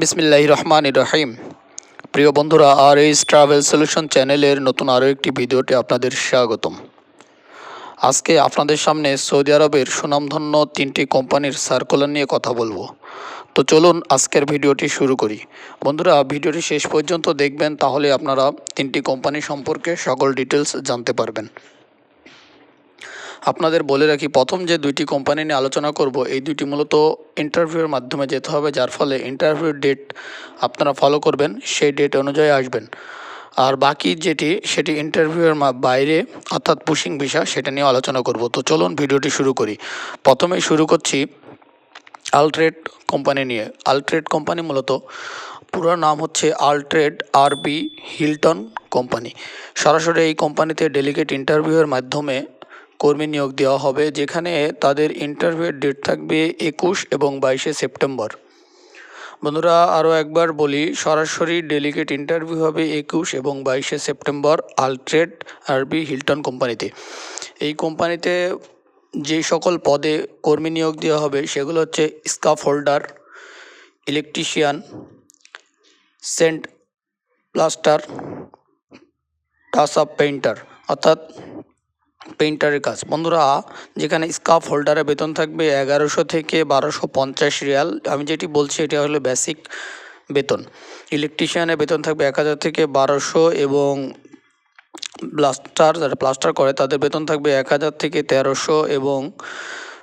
বিসমিল্লাহ রহমান রহিম প্রিয় বন্ধুরা আর এইস ট্রাভেল সলিউশন চ্যানেলের নতুন আরও একটি ভিডিওতে আপনাদের স্বাগতম। আজকে আপনাদের সামনে সৌদি আরবের সুনামধন্য তিনটি কোম্পানির সার্কুলার নিয়ে কথা বলব। তো চলুন আজকের ভিডিওটি শুরু করি। বন্ধুরা, ভিডিওটি শেষ পর্যন্ত দেখবেন, তাহলে আপনারা তিনটি কোম্পানি সম্পর্কে সকল ডিটেলস জানতে পারবেন। আপনাদের বলে রাখি, প্রথম যে দুইটি কোম্পানি নিয়ে আলোচনা করব, এই দুইটি মূলত ইন্টারভিউয়ের মাধ্যমে যেতে হবে, যার ফলে ইন্টারভিউর ডেট আপনারা ফলো করবেন, সেই ডেট অনুযায়ী আসবেন। আর বাকি যেটি, সেটি ইন্টারভিউয়ের বাইরে, অর্থাৎ পুশিং ভিসা সেটা নিয়ে আলোচনা করব। তো চলুন ভিডিওটি শুরু করি। প্রথমেই শুরু করছি আলট্রেড কোম্পানি নিয়ে। আলট্রেড কোম্পানি মূলত, পুরো নাম হচ্ছে আলট্রেড আরবি হিলটন কোম্পানি সরাসরি এই কোম্পানিতে ডেলিগেট ইন্টারভিউয়ের মাধ্যমে কর্মী নিয়োগ দেওয়া হবে, যেখানে তাদের ইন্টারভিউয়ের ডেট থাকবে একুশ এবং বাইশে সেপ্টেম্বর। বন্ধুরা, আরও একবার বলি, সরাসরি ডেলিগেট ইন্টারভিউ হবে একুশ এবং বাইশে সেপ্টেম্বর আলট্রেড আরবি হিলটন কোম্পানিতে। এই কোম্পানিতে যে সকল পদে কর্মী নিয়োগ দেওয়া হবে, সেগুলো হচ্ছে স্কাফ হোল্ডার ইলেকট্রিশিয়ান সেন্ট প্লাস্টার টাস আপ পেইন্টার অর্থাৎ পেইন্টারের কাজ। বন্ধুরা, যেখানে স্কাফ হোল্ডারে বেতন থাকবে এগারোশো থেকে বারোশো পঞ্চাশ রিয়াল। আমি যেটি বলছি, এটা হলো বেসিক বেতন। ইলেকট্রিশিয়ানের বেতন থাকবে এক হাজার থেকে বারোশো এবং প্লাস্টার, যারা প্লাস্টার করে, তাদের বেতন থাকবে এক হাজার থেকে তেরোশো এবং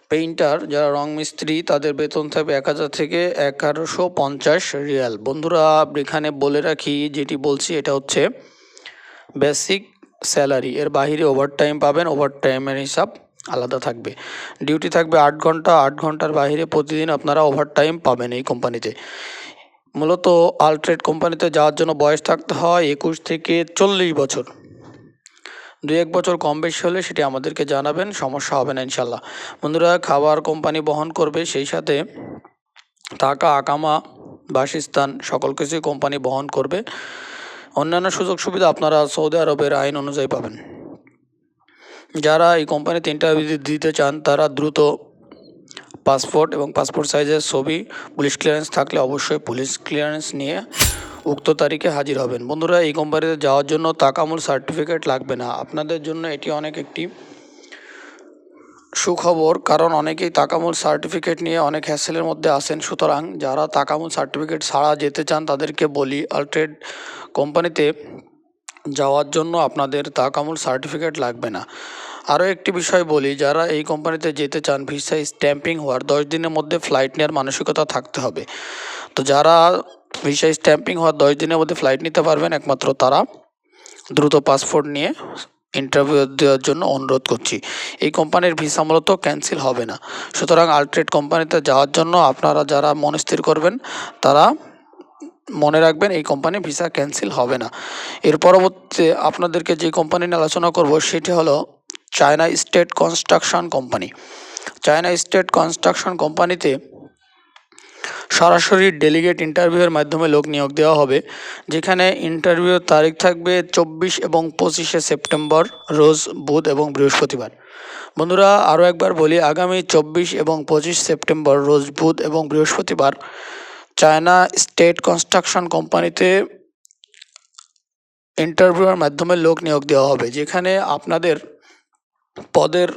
পেইন্টার, যারা রং মিস্ত্রি, তাদের বেতন থাকবে এক হাজার থেকে এগারোশো পঞ্চাশ রিয়াল। বন্ধুরা, এখানে বলে রাখি, যেটি বলছি, এটা হচ্ছে বেসিক স্যালারি, এর বাইরে ওভারটাইম পাবেন ওভারটাইমের হিসাব আলাদা থাকবে। ডিউটি থাকবে আট ঘণ্টা, আট ঘণ্টার বাইরে প্রতিদিন আপনারা ওভারটাইম পাবেন এই কোম্পানিতে। মূলত আলট্রেড কোম্পানিতে যাওয়ার জন্য বয়স থাকতে হয় একুশ থেকে চল্লিশ বছর। দু এক বছর কম বেশি হলে সেটি আমাদেরকে জানাবেন, সমস্যা হবে না ইনশাল্লাহ বন্ধুরা, খাবার কোম্পানি বহন করবে, সেই সাথে টাকা, আকামা, বাসস্থান সকল কিছুই কোম্পানি বহন করবে। অন্যান্য সুযোগ সুবিধা আপনারা সৌদি আরবের আইন অনুযায়ী পাবেন। যারা এই কোম্পানিতে ইন্টারভিউ দিতে চান, তারা দ্রুত পাসপোর্ট এবং পাসপোর্ট সাইজের ছবি, পুলিশ ক্লিয়ারেন্স থাকলে অবশ্যই পুলিশ ক্লিয়ারেন্স নিয়ে উক্ত তারিখে হাজির হবেন। বন্ধুরা, এই কোম্পানিতে যাওয়ার জন্য তাকামূল সার্টিফিকেট লাগবে না। আপনাদের জন্য এটি অনেক একটি সুখবর, কারণ অনেকেই তাকামুল সার্টিফিকেট নিয়ে অনেক হ্যাসেলের মধ্যে আসেন সুতরাং যারা তাকামুল সার্টিফিকেট ছাড়া যেতে চান, তাদেরকে বলি, আলট্রেড কোম্পানিতে যাওয়ার জন্য আপনাদের তাকামুল সার্টিফিকেট লাগবে না। আরও একটি বিষয় বলি, যারা এই কোম্পানিতে যেতে চান, ভিসা স্ট্যাম্পিং হওয়ার দশ দিনের মধ্যে ফ্লাইট নেওয়ার মানসিকতা থাকতে হবে। তো যারা ভিসা স্ট্যাম্পিং হওয়ার দশ দিনের মধ্যে ফ্লাইট নিতে পারবেন, একমাত্র তারা দ্রুত পাসপোর্ট নিয়ে ইন্টারভিউ দেওয়ার জন্য অনুরোধ করছি। এই কোম্পানির ভিসা মূলত ক্যান্সেল হবে না। সুতরাং আলট্রেড কোম্পানিতে যাওয়ার জন্য আপনারা যারা মন স্থির করবেন, তারা মনে রাখবেন এই কোম্পানি ভিসা ক্যান্সেল হবে না। এর পরবর্তীতে আপনাদেরকে যে কোম্পানি নিয়ে আলোচনা করব, সেটি হলো China state construction company China state construction কোম্পানিতে সরাসরি ডেলিগেট ইন্টারভিউয়ের মাধ্যমে লোক নিয়োগ দেওয়া হবে, যেখানে ইন্টারভিউর তারিখ থাকবে চব্বিশ এবং পঁচিশে সেপ্টেম্বর, রোজ বুধ এবং বৃহস্পতিবার। বন্ধুরা, আরও একবার বলি, আগামী চব্বিশ এবং পঁচিশ সেপ্টেম্বর, রোজ বুধ এবং বৃহস্পতিবার চায়না স্টেট কনস্ট্রাকশন কোম্পানিতে ইন্টারভিউয়ের মাধ্যমে লোক নিয়োগ দেওয়া হবে, যেখানে আপনাদের পদের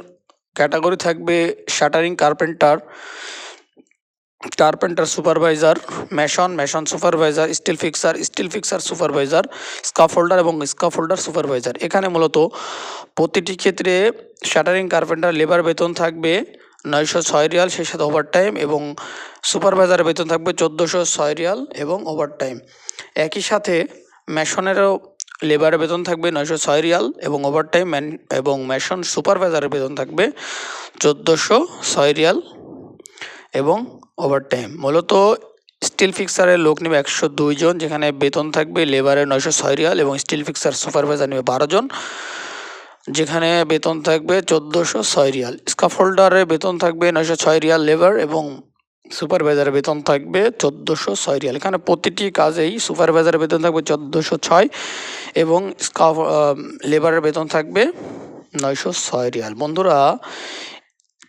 ক্যাটাগরি থাকবে shuttering carpenter carpenter supervisor mason mason supervisor steel fixer steel fixer supervisor scaffolder এবং স্কাফোল্ডার সুপারভাইজার এখানে মূলত প্রতিটি ক্ষেত্রে শাটারিং কার্পেন্টার লেবার বেতন থাকবে নয়শো ছয় রিয়াল, সেই সাথে ওভারটাইম এবং সুপারভাইজারের বেতন থাকবে চোদ্দোশো ছয় রিয়াল এবং ওভারটাইম একই সাথে মেশনেরও লেবারের বেতন থাকবে নয়শো ছয় রিয়াল এবং ওভারটাইম ম্যান এবং মেশন সুপারভাইজারের বেতন থাকবে চোদ্দোশো ছয় রিয়াল এবং ওভারটাইম মূলত স্টিল ফিক্সারের লোক নেবে একশো দুইজন যেখানে বেতন থাকবে লেবারের নয়শো ছয় রিয়াল এবং স্টিল ফিক্সার সুপারভাইজার নেবে বারো জন, যেখানে বেতন থাকবে চোদ্দোশো ছয় রিয়াল। স্কাফোল্ডারের বেতন থাকবে নয়শো ছয় রিয়াল লেবার এবং সুপারভাইজারের বেতন থাকবে চোদ্দোশো ছয় রিয়াল। এখানে প্রতিটি কাজেই সুপারভাইজারের বেতন থাকবে চোদ্দোশো ছয় এবং স্কাফ লেবারের বেতন থাকবে নয়শো ছয় রিয়াল। বন্ধুরা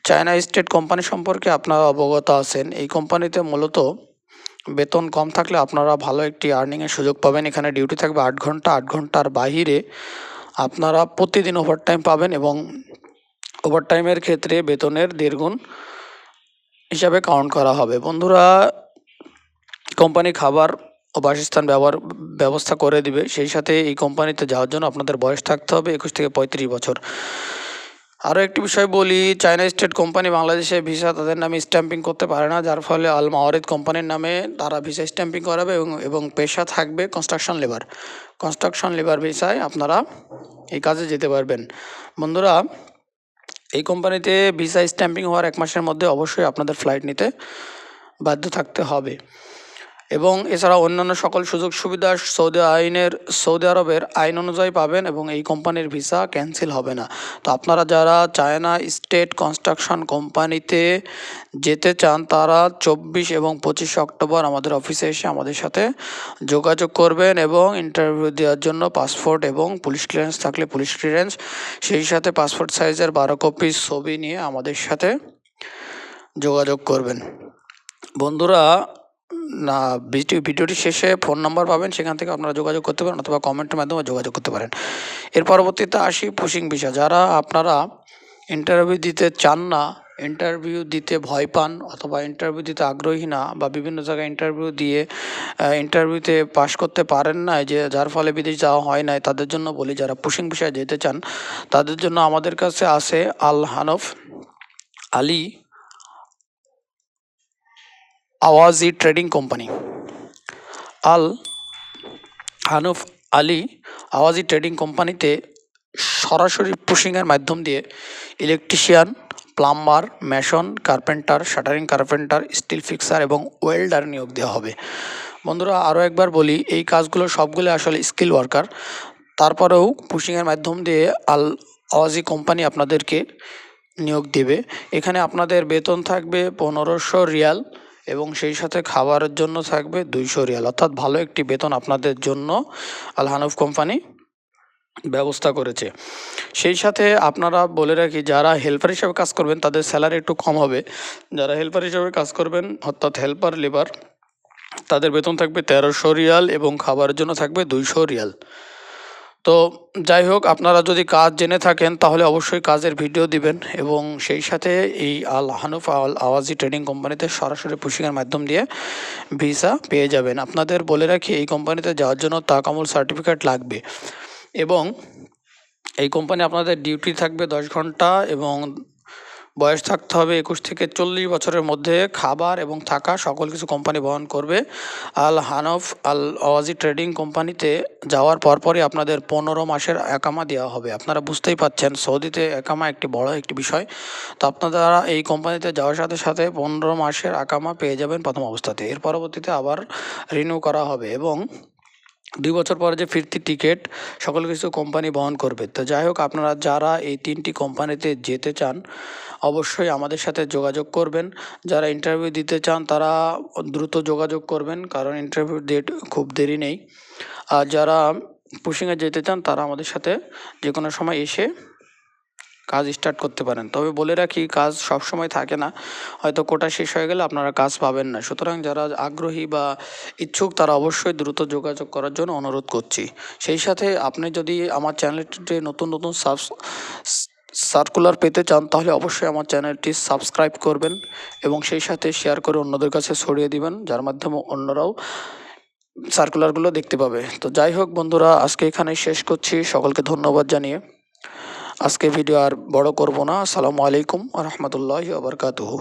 চায়না স্টেট কোম্পানি সম্পর্কে আপনারা অবগত আছেন। এই কোম্পানিতে মূলত বেতন কম থাকলে আপনারা ভালো একটি আর্নিংয়ের সুযোগ পাবেন। এখানে ডিউটি থাকবে আট ঘণ্টা। আট ঘণ্টার বাহিরে আপনারা প্রতিদিন ওভারটাইম পাবেন এবং ওভারটাইমের ক্ষেত্রে বেতনের দেড় গুণ হিসাবে কাউন্ট করা হবে। বন্ধুরা, কোম্পানি খাবার ও বাসস্থান ব্যবহার, ব্যবস্থা করে দিবে। সেই সাথে এই কোম্পানিতে যাওয়ার জন্য আপনাদের বয়স থাকতে হবে একুশ থেকে পঁয়ত্রিশ বছর। আরও একটি বিষয় বলি চায়না স্টেট কোম্পানি বাংলাদেশে ভিসা তাদের নামে স্ট্যাম্পিং করতে পারে না, যার ফলে আল মাওয়ারিদ কোম্পানির নামে তারা ভিসা স্ট্যাম্পিং করাবে এবং এবং পেশা থাকবে কনস্ট্রাকশন লেবার কনস্ট্রাকশন লেবার ভিসায় আপনারা এই কাজে যেতে পারবেন। বন্ধুরা, এই কোম্পানিতে ভিসা স্ট্যাম্পিং হওয়ার এক মাসের মধ্যে অবশ্যই আপনাদের ফ্লাইট নিতে বাধ্য থাকতে হবে। এবং এছাড়া অন্যান্য সকল সুযোগ সুবিধা সৌদি আইনের, সৌদি আরবের আইন অনুযায়ী পাবেন এবং এই কোম্পানির ভিসা ক্যান্সেল হবে না। তো আপনারা যারা চায়না স্টেট কনস্ট্রাকশন কোম্পানিতে যেতে চান, তারা চব্বিশ এবং পঁচিশে অক্টোবর আমাদের অফিসে এসে আমাদের সাথে যোগাযোগ করবেন এবং ইন্টারভিউ দেওয়ার জন্য পাসপোর্ট এবং পুলিশ ক্লিয়ারেন্স থাকলে পুলিশ ক্লিয়ারেন্স, সেই সাথে পাসপোর্ট সাইজের বারো কপি ছবি নিয়ে আমাদের সাথে যোগাযোগ করবেন। বন্ধুরা না, ভিডিও, ভিডিওটি শেষে ফোন নাম্বার পাবেন, সেখান থেকে আপনারা যোগাযোগ করতে পারেন অথবা কমেন্টের মাধ্যমে যোগাযোগ করতে পারেন। এর পরবর্তীতে আসি পুশিং বিষয় যারা আপনারা ইন্টারভিউ দিতে চান না ইন্টারভিউ দিতে ভয় পান অথবা ইন্টারভিউ দিতে আগ্রহী না বা বিভিন্ন জায়গায় ইন্টারভিউ দিয়ে ইন্টারভিউতে পাশ করতে পারেন না যে যার ফলে বিদেশ যাওয়া হয় নাই, তাদের জন্য বলি, যারা পুশিং বিষয়ে যেতে চান, তাদের জন্য আমাদের কাছে আছে Al Hanf Ali Awazi trading company. Al Hanuf Ali Awazi trading কোম্পানিতে সরাসরি পুশিংয়ের মাধ্যম দিয়ে electrician, plumber mason carpenter, shuttering carpenter, steel fixer এবং ওয়েল্ডার নিয়োগ দেওয়া হবে। বন্ধুরা, আরও একবার বলি, এই কাজগুলো সবগুলো আসলে স্কিল ওয়ার্কার। তারপরেও পুশিংয়ের মাধ্যম দিয়ে আল আওয়াজি কোম্পানি আপনাদেরকে নিয়োগ দেবে। এখানে আপনাদের বেতন থাকবে পনেরোশো রিয়াল এবং সেই সাথে খাবারের জন্য থাকবে দুইশো রিয়াল। অর্থাৎ ভালো একটি বেতন আপনাদের জন্য আল হানুফ কোম্পানি ব্যবস্থা করেছে। সেই সাথে আপনারা বলে রাখি, যারা হেল্পার হিসাবে কাজ করবেন, তাদের স্যালারি একটু কম হবে। যারা হেল্পার হিসাবে কাজ করবেন, অর্থাৎ হেল্পার, লেবার, তাদের বেতন থাকবে তেরোশো রিয়াল এবং খাবারের জন্য থাকবে দুইশো রিয়াল। তো যাই হোক, আপনারা যদি কাজ জেনে থাকেন, তাহলে অবশ্যই কাজের ভিডিও দিবেন এবং সেই সাথে এই আল হানুফ আল আওয়াজি ট্রেডিং কোম্পানিতে সরাসরি পুশিংয়ের মাধ্যম দিয়ে ভিসা পেয়ে যাবেন। আপনাদের বলে রাখি, এই কোম্পানিতে যাওয়ার জন্য তাকামুল সার্টিফিকেট লাগবে এবং এই কোম্পানি আপনাদের ডিউটি থাকবে দশ ঘণ্টা এবং বয়স থাকতে হবে একুশ থেকে চল্লিশ বছরের মধ্যে খাবার এবং থাকা সকল কিছু কোম্পানি বহন করবে। আল হানফ, আল আওয়াজি ট্রেডিং কোম্পানিতে যাওয়ার পরপরই আপনাদের পনেরো মাসের একামা দেওয়া হবে। আপনারা বুঝতেই পাচ্ছেন, সৌদিতে একামা একটি বড় একটি বিষয়। তো আপনারা এই কোম্পানিতে যাওয়ার সাথে সাথে পনেরো মাসের একামা পেয়ে যাবেন প্রথম অবস্থাতে। এর পরবর্তীতে আবার রিনিউ করা হবে এবং দুই বছর পরে যে ফিরতি টিকিট, সকল কিছু কোম্পানি বহন করবে। তো যাই হোক, আপনারা যারা এই তিনটি কোম্পানিতে যেতে চান, অবশ্যই আমাদের সাথে যোগাযোগ করবেন। যারা ইন্টারভিউ দিতে চান, তারা দ্রুত যোগাযোগ করবেন, কারণ ইন্টারভিউ ডেট খুব দেরি নেই। আর যারা পুশিংয়ে যেতে চান, তারা আমাদের সাথে যে কোনো সময় এসে কাজ স্টার্ট করতে পারেন। তবে বলে রাখি, কাজ সব সময় থাকে না। হয়তো কোটা শেষ হয়ে গেলে আপনারা কাজ পাবেন না। সুতরাং যারা আগ্রহী বা ইচ্ছুক, তারা অবশ্যই দ্রুত যোগাযোগ করার জন্য অনুরোধ করছি। সেই সাথে আপনি যদি আমার চ্যানেলটিতে নতুন নতুন সাবস সার্কুলার পেতে চান, তাহলে অবশ্যই আমার চ্যানেলটি সাবস্ক্রাইব করবেন এবং সেই সাথে শেয়ার করে অন্যদের কাছে ছড়িয়ে দিবেন, যার মাধ্যমে অন্যরাও সার্কুলারগুলো দেখতে পাবে। তো যাই হোক বন্ধুরা, আজকে এখানে শেষ করছি। সকলকে ধন্যবাদ জানিয়ে। আজকে ভিডিও আর বড় করব না। আসসালামু আলাইকুম রহমতুল্লাহ আবরকাতুহু